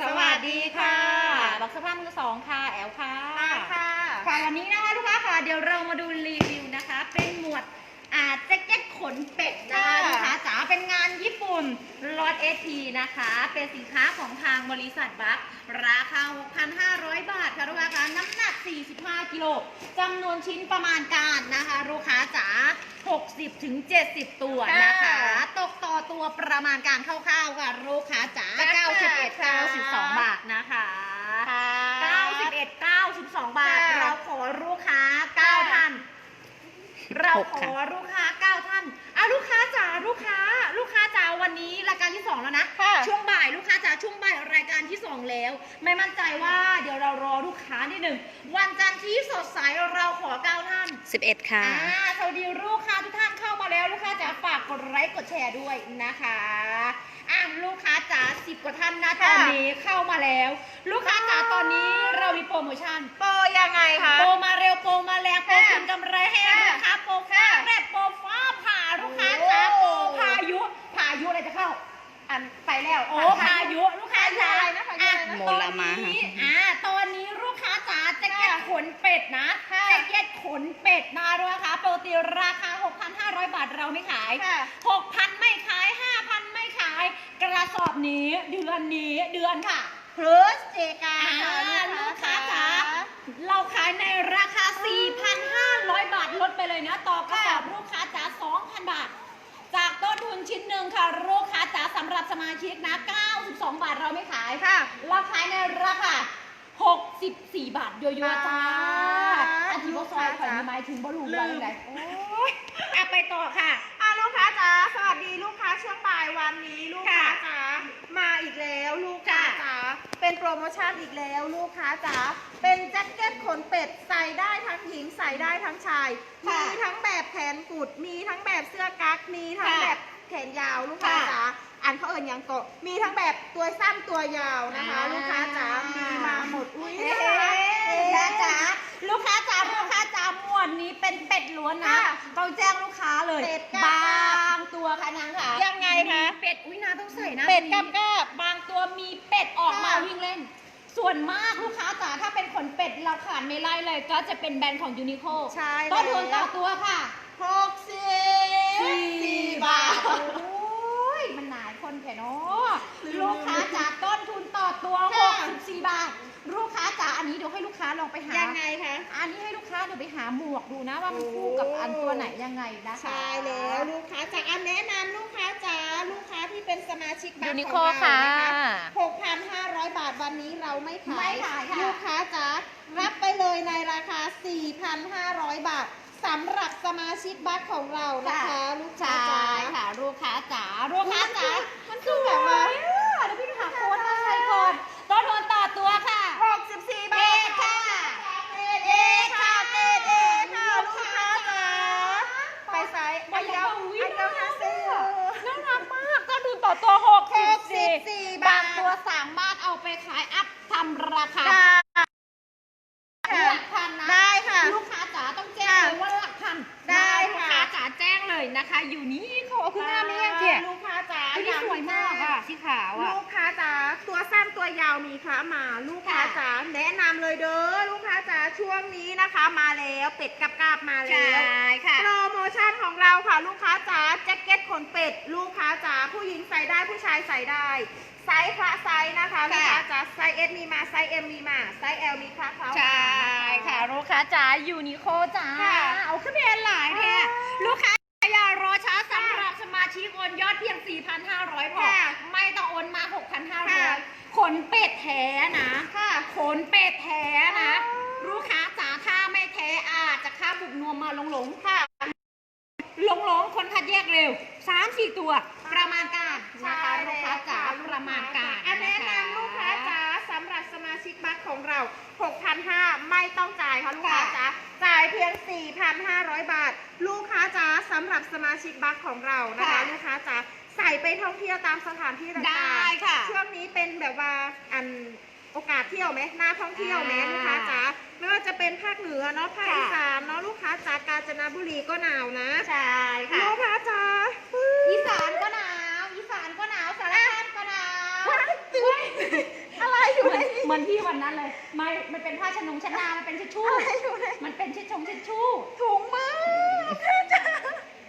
สวัสดีค่ะบักสภาพมือสองค่ะ แอลค่ะค่ะค่ะค่ะวันนี้นะคะลูกค้าค่ะ เดี๋ยวเรามาดูรีวิวนะคะ เป็นหมวดอ่าแจ็คเก็ตขนเป็ดนะคะค่ะ ลูกค้าจ๋าเป็นงานญี่ปุ่นรอดเอทีนะคะ เป็นสินค้าของทางบริษัทบัคราคา 45 กิโลจำนวนชิ้นประมาณการนะคะ ลูกค้าจ๋า60ถึง70 ตัวนะคะ ตกต่อตัวประมาณการคร่าวๆค่ะ ลูกค้าจ๋า91 92 บาทนะคะค่ะ91 92 บาทค่ะเราขอลูกค้าค่ะ9ท่าน เราหกขอค่ะลูกค้า 9ท่านอะลูกค้าจ๋าลูกค้า ลูกค้าจ๋าวันนี้รายการที่2แล้วนะค่ะช่วงบ่ายลูกค้าจ๋าช่วงบ่ายรายการที่2แล้ว ไม่มั่นใจว่าเดี๋ยวเรารอลูกค้านิดหนึ่งวันจันทร์ที่สดใสเราขอ9ท่าน11 ค่ะ อ่าสวัสดีลูกค้าทุกท่านเข้ามาแล้ว ลูกค้าจ๋าฝากกดไลค์กดแชร์ด้วยนะคะอะลูกค้าจ๋าสิบกว่าท่านนะตค่ะอนนี้เข้ามาแล้ว ลูกค้าจ๋าตอนนี้เรามีโปรโมชั่น โปรยังไงคะ โปรมาเร็วโปรมาแรงโปรค่ะ คืนกำไรให้ค่ะลูกค้าโปรฟ้าค่ะแรกโปรฟ้าผ่าลูกค้า โอ้ จ๋าโปรพายุพา ยุอะไรจะเข้า อันไปแล้วโอ้พายุลูกค้าจ๋าพายุอะไรนะพายุอะไรนะอ่โมลามา ตอนนี้อ่าตอนนี้ลูกค้าจ๋าแจ็คเก็ตค่ะขนเป็ดนะค่ะแจ็คเก็ตขนเป็ดนะด้วยนะคะปกติราคา 6,500 บาทเราไม่ขาย ค่ะ 6,000 ไม่ขาย 5,000 ไม่ขาย กระสอบนี้เดือนนี้เดือนค่ะ พฤศจิกาอ่าค่ะลูกค้าจ๋า เราขายในราคา4,500 บาทลดไปเลยนะ ต่อกระสอบลูกค้าจ๋า 2,000 บาท จากต้นทุนชิ้นหนึ่งค่ะ ลูกค้าจ๋าสำหรับสมาชิกนะ 92 บาทเราไม่ขาย ค่ะ เราขายในราคา64 บาทโยโย่จ้าอ่าอันที่ว่าซอยข่อยมีไม้ถึงบอลูนอะไรไหนโอ้ยอะไปต่อค่ะอะลูกค้าจ๋าสวัสดีลูกค้าช่วงบ่ายวันนี้ลูกค้าค่ะจ๋ามาอีกแล้วลูกค้าค่ะจ๋าเป็นโปรโมชั่นอีกแล้วลูกค้าจ๋าเป็นแจ็คเก็ตขนเป็ดใส่ได้ทั้งหญิงใส่ได้ทั้งชายค่ะมีทั้งแบบแขนกุดมีทั้งแบบเสื้อกั๊กมีทั้งค่ะแบบแขนยาวลูกค้าค่ะจ๋า อันเขาเอิญยังโกะมีทั้งแบบตัวสั้นตัวยาวนะคะอ่าลูกค้าจ๋ามีมาหมดอุ้ยเอ๊น่ารักเอ๊ะลูกค้าจ๋าลูกค้าจ๋าลูกค้าจ๋าหมวดนี้เป็นเป็ดล้วนนะ ค่ะต้องแจ้งลูกค้าเลยเป็ดกะบางตัวค่ะนางค่ะยังไงคะมีเป็ดอุ้ยนาต้องใส่นะเป็ดตัวกับนี้กับบางตัวมีเป็ดออกมาค่ะ วิ่งเล่น ส่วนมากลูกค้าจ๋าถ้าเป็นขนเป็ดเราขาดไม่ไล่เลย ก็จะเป็นแบรนด์ของยูนิโคใช่ต้นทุนแล้วต่อตัวค่ะ หกสิบสี่บาท โอ้ยมันหนาย คนแค่เนาะลูกค้าจ๋าต้นทุนต่อตัวค่ะ 64บาท ลูกค้าจ๋าอันนี้เดี๋ยวให้ลูกค้าลองไปหายังไงคะ อันนี้ให้ลูกค้าเดี๋ยวไปหาหมวกดูนะว่ามันคู่กับอันตัวไหนยังไงนะคะ ใช่แล้วลูกค้าจ๋าอันแนะนำลูกค้าจ๋าลูกค้าที่เป็นสมาชิกบัตร Uniqlo ของเราค่ะ นะคะ6,500 บาทวันนี้เราไม่ขายไม่ขายค่ะ ลูกค้าจ๋ารับไปเลยในราคา 4,500 บาท สำหรับสมาชิกบัตรของเรานะคะ ลูกค้าใช่จ๋า ค่ะลูกค้าจ๋าลูกค้าจ๋า มันคือแบบว่า สยอะเดี๋ยวพี่ไปหาโค้ดมาใส่ก่อนต้นทุนต่อตัวค่ะ 64 บา เอ ท ค่ะ เอค่ะเอเอค่ะลูกค้าจ๋าไปไซส์อันเดียวอันเดียวห้าสิบ น่ารักมากต้นทุนต่อตัวหก 64 บางตัวสามารถเอาไปขายอัพทำราคา ได้ หลักพันนะ ได้ค่ะ ลูกค้าจ๋าต้องแจ้งเลยว่าหลักพัน ได้ ลูก ค่ะ ค้าจ๋าแจ้งเลย นะคะ อยู่นี่เขาเอาขึ้นหน้าไม่ยังเจียลูกค้าจ๋าอันนี้สวยมากอะสีขาวอะลูกค้าจ๋าตัวสั้นตัวยาวมีค่ะมา ลูกค้าค่ะจ๋าแนะนำเลยเด้อลูกค้าจ๋าช่วงนี้นะคะ มาแล้วเป็ดกับกาบมาแล้วค่ะโปรโมชั่นของเราค่ะลูกค้าจ๋าแจ็คเก็ตขนเป็ด ลูกค้าจ๋าผู้หญิงใส่ได้ผู้ชายใส่ได้ไซส์คละไซส์นะคะลูกค้าจ๋าไซส์เอสมีมาไซส์เอ็มมีมาไซส์เอลมีคละเขาใช่ค่ะลูกค้าจ๋ายูนิโคจ๋าค่ะเอาขึ้นไปหลายแท้ค่ะลูกค้า ชิกโอนยอดเพียง 4,500พอค่ะไม่ต้องโอนมา ค่ะ6,500ขนเป็ดแท้นะค่ะขนเป็ดแท้นะ อ๋อ ลูกค้าจ๋าถ้าไม่แท้อาจจะค่าบุกนวมมาหลงหลงค่ะหลงหลงๆคนคัดแยกเร็ว3-4ตัว เรา 6,500 ไม่ต้องจ่ายค่ะลูกค้าจ๋าจ่ายเพียง 4,500 บาท ลูกค้าจ๋าสำหรับสมาชิกบัตรของเรานะคะค่ะลูกค้าจ๋าใส่ไปท่องเที่ยวตามสถานที่ต่างๆได้ค่ะช่วงนี้เป็นแบบว่าอันโอกาสเที่ยวไหมหน้าท่องเที่ยวไหมอ่าลูกค้าจ๋าไม่ว่าจะเป็นภาคเหนือเนาะภาคค่ะอีสานเนาะลูกค้าจ๋ากาญจนบุรีก็หนาวนะใช่ค่ะลูกค้า จ๋าอีสานก็หนาวอีสานก็หนาวสารคามก็หนาวว้ายตื่นอะไรอยู่ในเหมือนที่วันนั้นเลย ไม่ มันเป็นผ้าชนงชนา มันเป็นชิชชู่ อะไรอยู่ในมันเป็นชิชชงชิชชู่ ถุงมือจ้า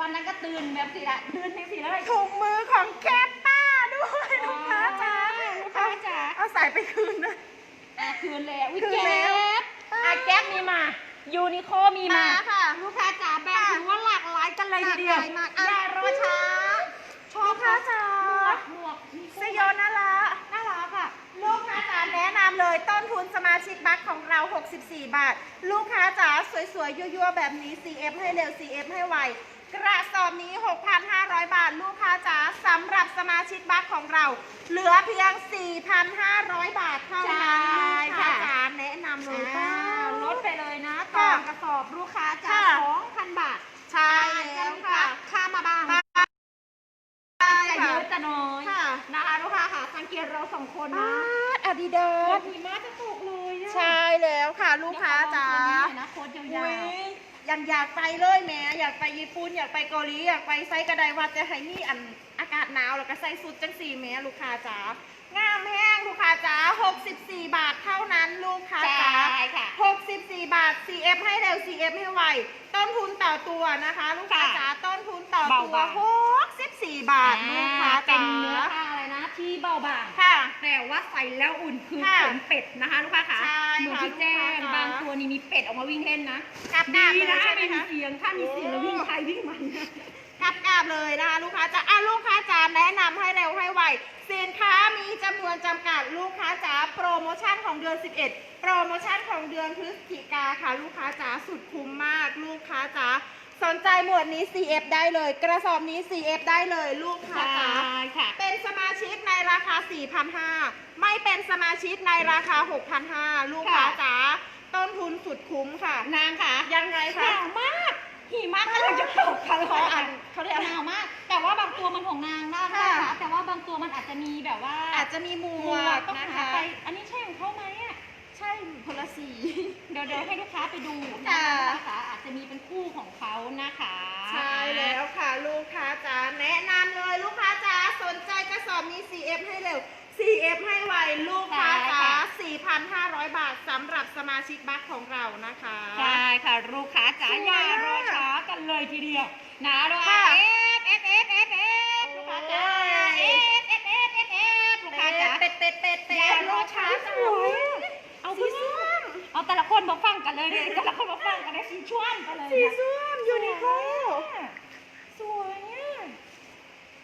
วันนั้นก็ตื่นแบบสิละตื่นเพลงสิแล้วเลย ถุงมือของแก้ป้าด้วยลูกค้าจ๋าลูกค้าจ๋า เอาใส่ไปคืนนะ อะคืนแล้ววิคืนแก๊แล้ว ปอะแก๊ปมีมา ยูนิโคมีมามาค่ะ ลูกค้าจ๋าแบรนด์ถือว่าหลากหลายกันเลยทีเดียวหลากหลายมากอะอย่ารอช้า ชอบลูกค้าจ๋า หมวกหมวกมีโค้เสยโยน่ารัก น่ารักอะ ลูกค้าจ๋าแนะนำเลยต้นทุนสมาชิกบัคของเรา 64 บาท ลูกค้าจ๋าสวยๆ ยั่วๆ แบบนี้ CF ให้เร็ว CF ให้ไว กระสอบนี้ 6,500 บาท ลูกค้าจ๋าสำหรับสมาชิกบัคของเรา เหลือเพียง 4,500 บาทเท่านั้นใช่ลูกค้าค่ะจ๋าแนะนำเลยอ่าป้าลดไปเลยนะค่ะต่อกระสอบลูกค้าจ๋าค่ะสองพันบาท ใช่อาจจะแล้วมีค่ะค่ามาบ้างใช่แต่เยค่ะอะจะน้อยค่ะนะคะลูกค้าค่ะสังเกตเราสองคนนะ อาดิดาโอ้สดีมากจะตกเลยอะใช่แล้วค่ะลูกค้าจ๋าเดี๋ยวขอลองตัวนี้หน่อยนะโค้ดยาอุ๊วยยังอยากไปเลยแหม่อยากไปญี่ปุ่นอยากไปเกาหลีอยากไปไซกระไดว่าจะให้มีอันอากาศหนาวแล้วก็ใส่สุดจังสี่แหม่ลูกค้าจ๋างามแห้งลูกค้าจ๋า64 บาทเท่านั้นลูกค้าๆจ๋า ใช่ค่ะ 64 บาท CF ให้เร็ว CF ให้ไว ต้นทุนต่อตัวนะคะ ลูกค้าค่ะจ๋าต้นทุนต่อตัว เบา 64 บาท ลูกค้าเป็นจ๋าเนื้อผ้าอะไรนะ ที่เบาบางค่ะ แต่ว่าใส่แล้วอุ่นคือค่ะขนเป็ดนะคะลูกค้าค่ะใช่เหมือนค่ะที่แจ้งลูกค้าบางตัวนี่มีเป็ดออกมาวิ่งเล่นนะกลับดีกาบเลยนะใช่ไหมไม่มีคะ เสียงถ้ามีเสียงแล้ววิ่งใครวิ่งมันกลับกราบเลยนะคะลูกค้าจ๋าอะลูกค้าจ๋าแนะนำให้เร็วให้ไวสินค้ามีจำนวนจำกัดลูกค้าจ๋าโปรโมชั่นของเดือน 11 โปรโมชั่นของเดือนพฤศจิกาค่ะ ลูกค้าจ๋าสุดคุ้มมาก ลูกค้าจ๋า สนใจหมวดนี้ CF ได้เลย กระสอบนี้ CF ได้เลยลูกค้าจ๋าค่ะ เป็นสมาชิกในราคา 4,500 ไม่เป็นสมาชิกในราคา 6,500 ลูกค้าค่ะ จ๋าต้นทุนสุดคุ้มค่ะ นางค่ะยังไงหคะ นาวมาก หิมะกำลังจะตกค่ะเขาอ่านเขาเรียกอะไรหนาวมาก แต่ว่าบางตัวมันของนางน่ารักค่ะนะคะแต่ว่าบางตัวมันอาจจะมีแบบว่าอาจจะมีหมหมววกกต้องนะหาคะ ไป อันนี้ใช่ของเขาไหม อะใช่คนละสีเดี๋ยวเดี๋ยวให้ลูกค้าไปดูค่ะนะคะอาจจะมีเป็นคู่ของเขานะคะใช่แล้วค่ะลูกค้าจ๋าแนะนำเลยลูกค้าจ๋าสนใจกระสอบนี้ CF ให้เร็ว CF ให้ไวลูกค้าจ๋า4,500 บาทสำหรับสมาชิกบัคของเรานะคะใช่ค่ะลูกค้าจ๋าสวยอย่าอะรอช้ากันเลยทีเดียวนะลูกค่ะค้าเอฟเอฟเอฟเอฟเอฟลูกค้าจ๋าเอฟเอฟเอฟเอฟเอฟลูกค้าจ๋าเป็ดเป็ดเป็ดเป็ดอย่ารอช้าสสววยย เอาสีไปส้มเอาแต่ละคนมาฟังกันเลยเลยแต่ละคนมาฟังกันเลยสีชวนกันเลยสีนะส้มยูนิโคสวยอะ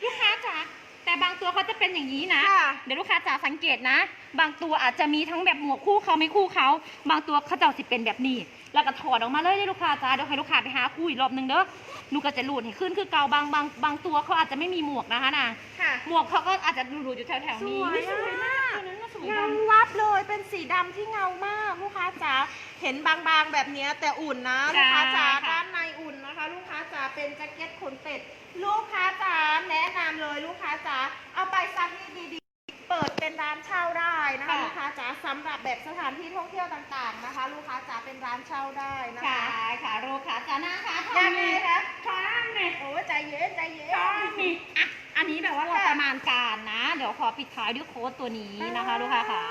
ลูกค้าจ๋าแต่บางตัวเขาจะเป็นอย่างนี้นะ ค่ะเดี๋ยวลูกค้าจ๋าสังเกตนะ บางตัวอาจจะมีทั้งแบบหมวกคู่เขาไม่คู่เขาบางตัวเขาเจ้าสิเป็นแบบนี้ แล้วก็ถอดออกมาเลยเด้อลูกค้าจ๋าเดี๋ยวให้ลูกค้าไปหาคู่อีกรอบหนึงเด้อหนูก็จะหลุดให้ขึ้นคือเก่าบางบางบางตัวเขาอาจจะไม่มีหมวกนะคะนะค่ะ หมวกเขาก็อาจจะหลุดๆอยู่แถวๆนี้สวยสวยมากอะตัวนั้นน่ะสวย เงาดำวับเลยเป็นสีดำที่เงามากลูกค้าจ๋าเห็นบางๆแบบเนี้ยแต่อุ่นนะ ลูกค้าจ๋าค่ะ ด้านในอุ่นนะคะ ลูกค้าจ๋าเป็นแจ็คเก็ตขนเป็ดลูกค้าจ๋าแนะนำเลยลูกค้าจ๋าเอาไปซักให้ดีๆเปิดเป็นร้านเช่าได้นะคะ ค่ะ ลูกค้าจ๋าสำหรับแบบสถานที่ท่องเที่ยวต่างๆนะคะ ลูกค้าจ๋าเป็นร้านเช่าได้นะค่ะคะค่ะลูกค้าจ๋านะคะยังไงคะช้าเนี่ยโอ้ใจเย็นใจเย็นช้านี่อะ อันนี้แบบว่าเราประมาณการนะ เดี๋ยวขอปิดท้ายด้วยโค้ดตัวนี้นะคะ ลูกค้าค่ะ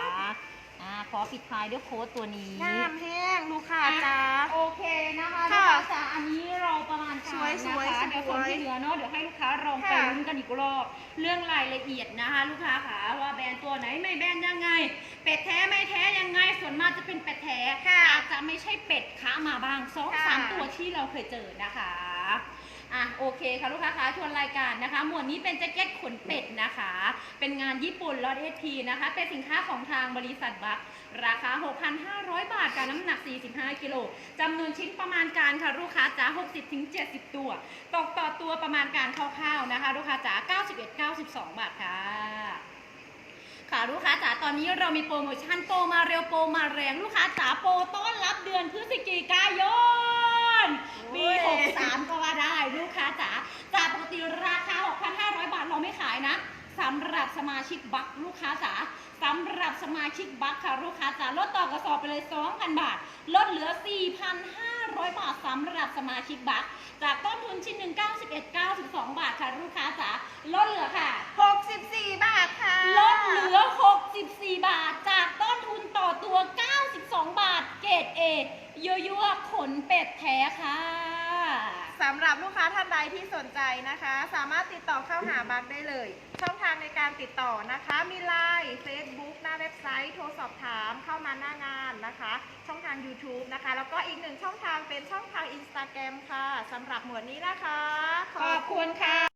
ขอปิดท้ายด้วยโค้ดตัวนี้งามแห้งลูกค้าจ๋าโอเคนะคะลูกค่ะค้าจ๋าอันนี้เราประมาณการสวยนะสวยคะสวยเดี๋ยวส่วนที่เหลือเนาะเดี๋ยวให้ลูกค้าลองไปค่ะลุ้นกันอีกรอบเรื่องรายละเอียดนะคะ ลูกค้าค่ะว่าแบรนด์ตัวไหนไม่แบรนด์ยังไง เป็ดแท้ไม่แท้ยังไงส่วนมากจะเป็นเป็ดแท้ค่ะอาจจะไม่ใช่เป็ดค้ามาบ้างสองค่ะสามตัวที่เราเคยเจอนะคะ อะโอเคค่ะลูกค้าคะทวนรายการนะคะ หมวดนี้เป็นแจ็คเก็ตขนเป็ดนะคะ เป็นงานญี่ปุ่นลอดเอทีนะคะ เป็นสินค้าของทางบริษัทบัค ราคา 6,500 บาทกับน้ำหนัก 45 กิโลจำนวนชิ้นประมาณการค่ะลูกค้าจ๋า 60-70 ตัว ตกต่อตัวประมาณการคร่าวๆนะคะ ลูกค้าจ๋า 91-92 บาทค่ะค่ะลูกค้าจ๋าตอนนี้เรามีโปรโมชั่นโปรมาเร็วโปรมาแรงลูกค้าจ๋าโปรต้อนรับเดือนพฤศจิกายนปีโอ้ย63 ก็ว่าได้ลูกค้าจ๋าจากปกติราคา 6,500 บาทเราไม่ขายนะ สำหรับสมาชิกบัคลูกค้าจ๋าสำหรับสมาชิกบัคค่ะลูกค้าจ๋าลดต่อกระสอบไปเลย 2,000 บาท ลดเหลือ 4,500 บาทสำหรับสมาชิกบัคจากต้นทุนชิ้นหนึ่ง91 92 บาทค่ะลูกค้าจ๋าลดเหลือค่ะ 64 บาทค่ะ ลดเหลือ 64 บาท จากต้นทุนต่อตัว 92 บาท เกรดเอยั่ๆขนเป็ดแท้ค่ะำหรับลูกค้าท่านใดที่สนใจนะคะ สามารถติดต่อเข้าหาบักได้เลย ช่องทางในการติดต่อนะคะ มีไลน์เฟซบุ๊กหน้าเว็บไซต์โทรสอบถามเข้ามาหน้างานนะคะ ช่องทาง YouTube นะคะ แล้วก็อีกหนึ่งช่องทางเป็นช่องทาง Instagram ค่ะสำหรับหมวดนี้นะคะ ขอบคุณค่ะ